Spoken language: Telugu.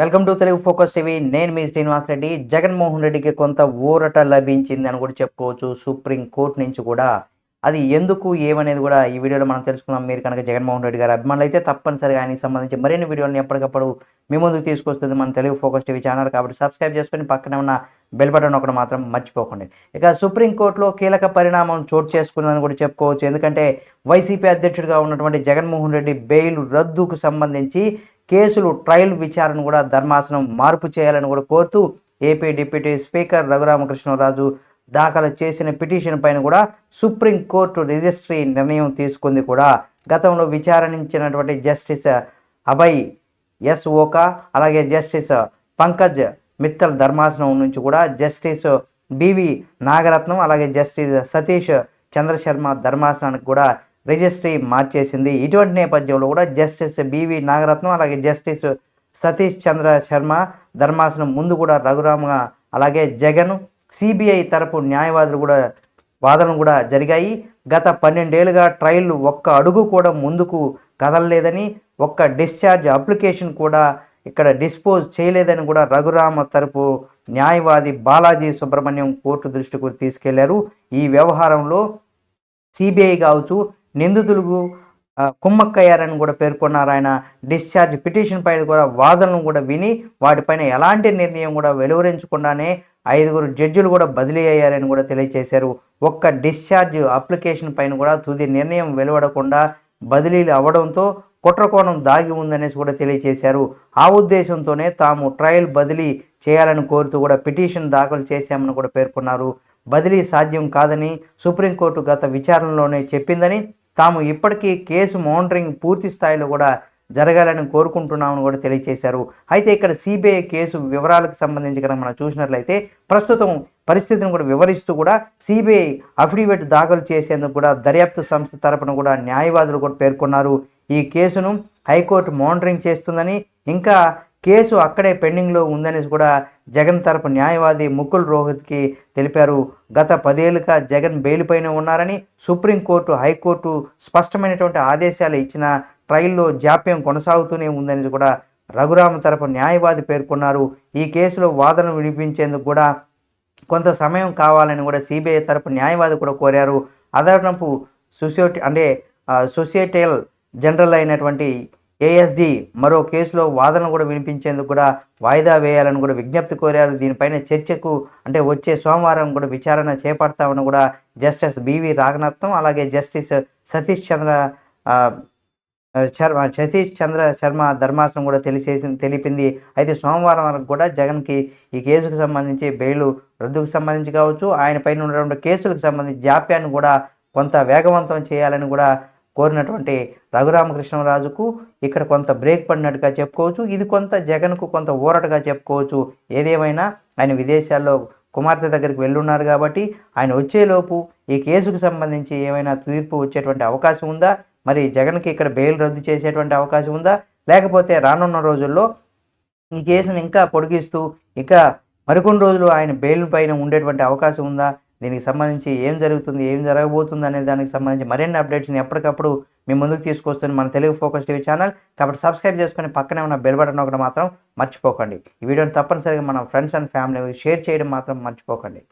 Welcome to Telugu focus TV. నేను మీ శ్రీనివాస్ రెడ్డి. జగన్మోహన్ రెడ్డికి కొంత ఊరట లభించింది అని కూడా చెప్పుకోవచ్చు. సుప్రీం కోర్టు నుంచి కూడా. అది ఎందుకు ఏమనేది కూడా ఈ వీడియోలో మనం తెలుసుకుందాం. మీరు కనుక జగన్మోహన్ రెడ్డి గారు అభిమానులు అయితే తప్పనిసరిగా ఆయనకి సంబంధించి మరిన్ని వీడియోలను ఎప్పటికప్పుడు మీ ముందుకు తీసుకొస్తుంది మన తెలుగు ఫోకస్ టీవీ ఛానల్. కాబట్టి సబ్స్క్రైబ్ చేసుకొని పక్కనే ఉన్న బెల్ బటన్ ఒకటి మాత్రం మర్చిపోకండి. ఇక సుప్రీంకోర్టులో కీలక పరిణామం చోటు చేసుకుందని కూడా చెప్పుకోవచ్చు. ఎందుకంటే వైసీపీ అధ్యక్షుడిగా ఉన్నటువంటి జగన్మోహన్ రెడ్డి బెయిల్ రద్దుకు సంబంధించి కేసులు ట్రయల్ విచారణ కూడా ధర్మాసనం మార్పు చేయాలని కూడా కోరుతూ ఏపీ డిప్యూటీ స్పీకర్ రఘురామకృష్ణరాజు దాఖలు చేసిన పిటిషన్ పైన కూడా సుప్రీంకోర్టు రిజిస్ట్రీ నిర్ణయం తీసుకుంది కూడా. గతంలో విచారణించినటువంటి జస్టిస్ అభయ్ ఎస్ ఓకా అలాగే జస్టిస్ పంకజ్ మిత్తల్ ధర్మాసనం నుంచి కూడా జస్టిస్ బివి నాగరత్నం అలాగే జస్టిస్ సతీష్ చంద్రశర్మ ధర్మాసనానికి కూడా రిజిస్ట్రీ మార్చేసింది. ఇటువంటి నేపథ్యంలో కూడా జస్టిస్ బివి నాగరత్నం అలాగే జస్టిస్ సతీష్ చంద్ర శర్మ ధర్మాసనం ముందు కూడా రఘురామ అలాగే జగన్ సిబిఐ తరపు న్యాయవాదులు కూడా వాదనలు కూడా జరిగాయి. గత పన్నెండేళ్ళుగా ట్రయల్ ఒక్క అడుగు కూడా ముందుకు కదలలేదని ఒక్క డిశ్చార్జ్ అప్లికేషన్ కూడా ఇక్కడ డిస్పోజ్ చేయలేదని కూడా రఘురామ తరపు న్యాయవాది బాలాజీ సుబ్రహ్మణ్యం కోర్టు దృష్టికి తీసుకెళ్ళారు. ఈ వ్యవహారంలో సిబిఐ కావచ్చు నిందితులకు కుమ్మక్కయ్యారని కూడా పేర్కొన్నారు ఆయన. డిశ్చార్జ్ పిటిషన్ పైన కూడా వాదనలు కూడా విని వాటిపైన ఎలాంటి నిర్ణయం కూడా వెలువరించకుండానే ఐదుగురు జడ్జిలు కూడా బదిలీ అయ్యారని కూడా తెలియజేశారు ఒక్క డిశ్చార్జ్ అప్లికేషన్ పైన కూడా తుది నిర్ణయం వెలువడకుండా బదిలీలు అవ్వడంతో కుట్రకోణం దాగి ఉందనేసి కూడా తెలియజేశారు ఆ ఉద్దేశంతోనే తాము ట్రయల్ బదిలీ చేయాలని కోరుతూ కూడా పిటిషన్ దాఖలు చేశామని కూడా పేర్కొన్నారు. బదిలీ సాధ్యం కాదని సుప్రీంకోర్టు గత విచారణలోనే చెప్పిందని తాము ఇప్పటికీ కేసు మౌండరింగ్ పూర్తి స్థాయిలో కూడా జరగాలని కోరుకుంటున్నామని కూడా తెలియజేశారు అయితే ఇక్కడ సిబిఐ కేసు వివరాలకు సంబంధించి కనుక మనం చూసినట్లయితే ప్రస్తుతం పరిస్థితిని కూడా వివరిస్తూ కూడా సిబిఐ అఫిడవిట్ దాఖలు చేసేందుకు కూడా దర్యాప్తు సంస్థ తరపున కూడా న్యాయవాదులు కూడా పేర్కొన్నారు. ఈ కేసును హైకోర్టు మానిటరింగ్ చేస్తుందని ఇంకా కేసు అక్కడే పెండింగ్లో ఉందని కూడా జగన్ తరపు న్యాయవాది ముకుల్ రోహిత్కి తెలిపారు. గత పదేళ్ళుగా జగన్ బెయిల్ పైన ఉన్నారని సుప్రీంకోర్టు హైకోర్టు స్పష్టమైనటువంటి ఆదేశాలు ఇచ్చిన ట్రయల్లో జాప్యం కొనసాగుతూనే ఉందని కూడా రఘురామ తరపు న్యాయవాది పేర్కొన్నారు. ఈ కేసులో వాదనలు వినిపించేందుకు కూడా కొంత సమయం కావాలని కూడా సిబిఐ తరపు న్యాయవాది కూడా కోరారు. అదనపు సొసైటీ అంటే సొసైటల్ జనరల్ అయినటువంటి ఏఎస్డి మరో కేసులో వాదన కూడా వినిపించేందుకు కూడా వాయిదా వేయాలని కూడా విజ్ఞప్తి కోరారు. దీనిపైన చర్చకు అంటే వచ్చే సోమవారం కూడా విచారణ చేపడతామని కూడా జస్టిస్ బివి రాఘనాథం అలాగే జస్టిస్ సతీష్ చంద్ర శర్మ సతీష్ చంద్ర శర్మ ధర్మాసనం కూడా తెలిసేసి తెలిపింది. అయితే సోమవారం వరకు కూడా జగన్కి ఈ కేసుకు సంబంధించి బెయిల్ రద్దుకు సంబంధించి కావచ్చు. ఆయన పైన ఉన్నటువంటి కేసులకు సంబంధించి జాప్యాన్ని కూడా కొంత వేగవంతం చేయాలని కూడా కోరినటువంటి రఘురామకృష్ణరాజుకు ఇక్కడ కొంత బ్రేక్ పడినట్టుగా చెప్పుకోవచ్చు. ఇది కొంత జగన్కు కొంత ఊరటగా చెప్పుకోవచ్చు. ఏదేమైనా ఆయన విదేశాల్లో కుమార్తె దగ్గరికి వెళ్ళున్నారు కాబట్టి ఆయన వచ్చేలోపు ఈ కేసుకు సంబంధించి ఏమైనా తీర్పు వచ్చేటువంటి అవకాశం ఉందా? మరి జగన్కి ఇక్కడ బెయిల్ రద్దు చేసేటువంటి అవకాశం ఉందా? లేకపోతే రానున్న రోజుల్లో ఈ కేసును ఇంకా పొడిగిస్తూ ఇంకా మరికొన్ని రోజులు ఆయన బెయిల్ పైన ఉండేటువంటి అవకాశం ఉందా? దీనికి సంబంధించి ఏం జరుగుతుంది ఏం జరగబోతుంది అనే దానికి సంబంధించి మరిన్ని అప్డేట్స్ని ఎప్పటికప్పుడు మీ ముందుకు తీసుకొస్తుంది మన తెలుగు ఫోకస్ టీవీ ఛానల్. కాబట్టి సబ్స్క్రైబ్ చేసుకొని పక్కనే ఉన్న బెల్ బటన్ ఒకటి మాత్రం మర్చిపోకండి. ఈ వీడియోని తప్పనిసరిగా మన ఫ్రెండ్స్ అండ్ ఫ్యామిలీ షేర్ చేయడం మాత్రం మర్చిపోకండి.